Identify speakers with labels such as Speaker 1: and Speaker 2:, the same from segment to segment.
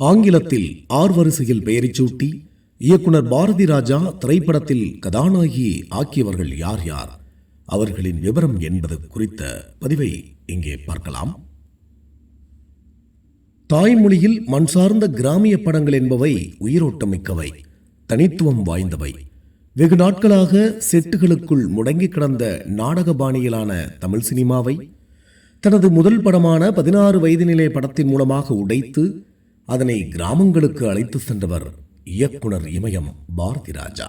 Speaker 1: ஆங்கிலத்தில் ஆர் வரிசையில் பெயரைச் சூட்டி இயக்குனர் பாரதி ராஜா திரைப்படத்தில் கதாநாயகி ஆக்கியவர்கள் யார் யார்? அவர்களின் விவரம் என்பது குறித்த பதிவை இங்கே பார்க்கலாம். தாய்மொழியில் மண் சார்ந்த கிராமிய படங்கள் என்பவை உயிரோட்டமிக்கவை தனித்துவம் வாய்ந்தவை. வெகு நாட்களாக செட்டுகளுக்குள் முடங்கி கிடந்த நாடக பாணியிலான தமிழ் சினிமாவை தனது முதல் படமான பதினாறு வயது நிலை படத்தின் மூலமாக உடைத்து அதனை கிராமங்களுக்கு அழைத்து சென்றவர் இயக்குனர் இமயம் பாரதி ராஜா.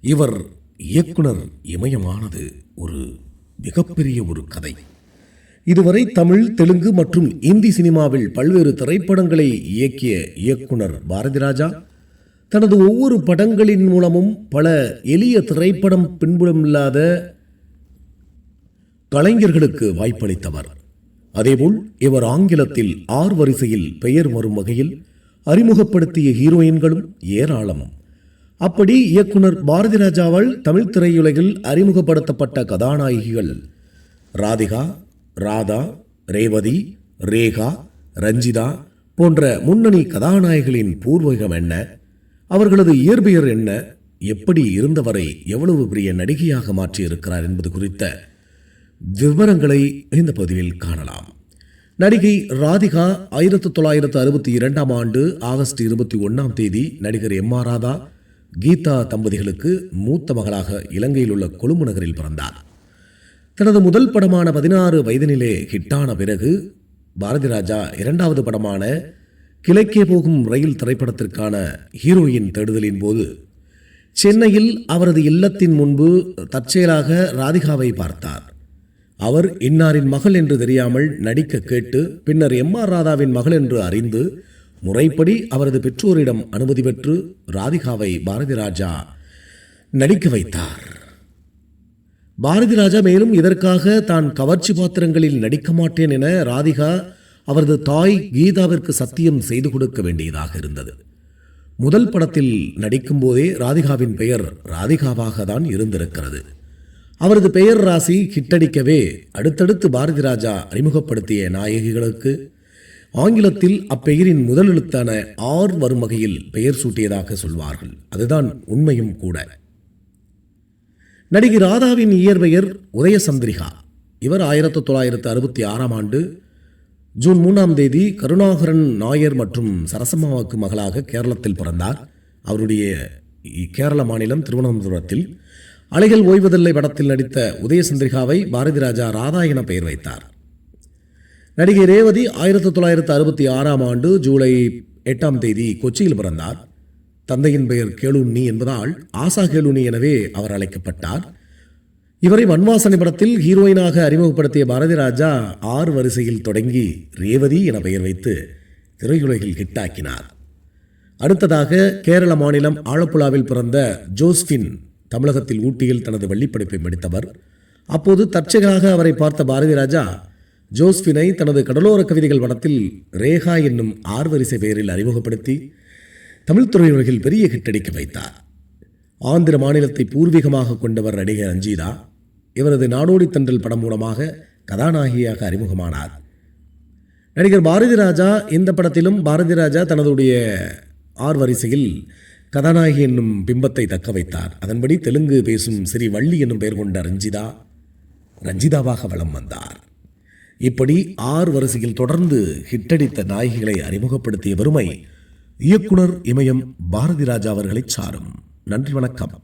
Speaker 1: இவர் இயக்குனர் இமயமானது ஒரு மிகப்பெரிய ஒரு கதை. இதுவரை தமிழ் தெலுங்கு மற்றும் இந்தி சினிமாவில் பல்வேறு திரைப்படங்களை இயக்கிய இயக்குனர் பாரதி ராஜா தனது ஒவ்வொரு படங்களின் மூலமும் பல எளிய திரைப்படம் பின்புலமில்லாத கலைஞர்களுக்கு வாய்ப்பளித்தவர். அதேபோல் இவர் ஆங்கிலத்தில் ஆர் வரிசையில் பெயர் வரும் வகையில் அறிமுகப்படுத்திய ஹீரோயின்களும் ஏராளம். அப்படி இயக்குனர் பாரதி ராஜாவால் தமிழ் திரையுலகில் அறிமுகப்படுத்தப்பட்ட கதாநாயகிகள் ராதிகா ராதா ரேவதி ரேகா ரஞ்சிதா போன்ற முன்னணி கதாநாயகிகளின் பூர்வீகம் என்ன? அவர்களது இயற்பியர் என்ன? எப்படி இருந்தவரை எவ்வளவு பெரிய நடிகையாக மாற்றியிருக்கிறார் என்பது குறித்த விவரங்களை இந்த பகுதியில் காணலாம். நடிகை ராதிகா ஆயிரத்தி தொள்ளாயிரத்து அறுபத்தி இரண்டாம் ஆண்டு ஆகஸ்ட் இருபத்தி ஒன்றாம் தேதி நடிகர் எம் ஆர் ராதா கீதா தம்பதிகளுக்கு மூத்த மகளாக இலங்கையில் உள்ள கொழும்பு நகரில் பிறந்தார். தனது முதல் படமான பதினாறு வயதினிலே ஹிட்டான பிறகு பாரதி ராஜா இரண்டாவது படமான கிழக்கே போகும் ரயில் திரைப்படத்திற்கான ஹீரோயின் தேடுதலின் போது சென்னையில் அவரது இல்லத்தின் முன்பு தற்செயலாக ராதிகாவை பார்த்தார். அவர் இன்னாரின் மகள் என்று தெரியாமல் நடிக்க கேட்டு பின்னர் எம் ஆர் ராதாவின் மகள் என்று அறிந்து முறைப்படி அவரது பெற்றோரிடம் அனுமதி பெற்று ராதிகாவை பாரதி ராஜா நடிக்க வைத்தார். பாரதி ராஜா மேலும் இதற்காக தான் கவர்ச்சி பாத்திரங்களில் நடிக்க மாட்டேன் என ராதிகா அவரது தாய் கீதாவிற்கு சத்தியம் செய்து கொடுக்க வேண்டியதாக இருந்தது. முதல் படத்தில் நடிக்கும்போதே ராதிகாவின் பெயர் ராதிகாவாக தான் இருந்திருக்கிறது. அவரது பெயர் ராசி ஹிட்டடிக்கவே அடுத்தடுத்து பாரதி ராஜா அறிமுகப்படுத்திய நாயகிகளுக்கு. ஆங்கிலத்தில் அப்பெயரின் முதல் எழுத்தான ஆர் வரும் வகையில் பெயர் சூட்டியதாக சொல்வார்கள். அதுதான் உண்மையும் கூட. நடிகை ராதாவின் இயற்பெயர் உதயசந்திரிகா. இவர் ஆயிரத்தி தொள்ளாயிரத்து அறுபத்தி ஆறாம் ஆண்டு ஜூன் மூணாம் தேதி கருணாகரன் நாயர் மற்றும் சரசம்மாவுக்கு மகளாக கேரளத்தில் பிறந்தார். அவருடைய கேரள மாநிலம் திருவனந்தபுரத்தில் அலைகள் ஓய்வதில்லை படத்தில் நடித்த உதயசந்திரிகாவை பாரதி ராஜா ராதா என பெயர் வைத்தார். நடிகை ரேவதி ஆயிரத்தி தொள்ளாயிரத்து அறுபத்தி ஆறாம் ஆண்டு ஜூலை எட்டாம் தேதி கொச்சியில் பிறந்தார். தந்தையின் பெயர் கேளுண்ணி என்பதால் ஆசா கேளுண்ணி எனவே அவர் அழைக்கப்பட்டார். இவரை வன்வாசனை படத்தில் ஹீரோயினாக அறிமுகப்படுத்திய பாரதி ராஜா ஆறு வரிசையில் தொடங்கி ரேவதி என பெயர் வைத்து திரையுலகில் ஹிட்டாக்கினார் அடுத்ததாக கேரள மாநிலம் ஆலப்புழாவில் பிறந்த ஜோஸ்பின் தமிழகத்தில் ஊட்டியில் தனது வள்ளிப்படிப்பை முடித்தவர். அப்போது தற்செயலாக அவரை பார்த்த பாரதி ராஜா ஜோஸ்பினை தனது கடலோர கவிதைகள் படத்தில் ரேகா என்னும் ஆர்வரிசை பெயரில் அறிமுகப்படுத்தி தமிழ் துறையுலகில் பெரிய ஹிட்டடிக்க வைத்தார். ஆந்திர மாநிலத்தை பூர்வீகமாக கொண்டவர் நடிகர் ரஞ்சிதா இவரது நாடோடி தண்டல் படம் மூலமாக கதாநாயகியாக அறிமுகமானார். நடிகர் பாரதி ராஜா இந்த படத்திலும் பாரதி ராஜா தனதுடைய ஆர் வரிசையில் கதாநாயகி என்னும் பிம்பத்தை தக்க வைத்தார். அதன்படி தெலுங்கு பேசும் ஸ்ரீ வள்ளி என்னும் பெயர் கொண்ட ரஞ்சிதா ரஞ்சிதாவாக வலம் வந்தார். இப்படி ஆறு வரிசையில் தொடர்ந்து ஹிட்டடித்த நாயகிகளை அறிமுகப்படுத்திய பெருமை இயக்குனர் இமயம் பாரதி ராஜா அவர்களைச் சாரும். நன்றி வணக்கம்.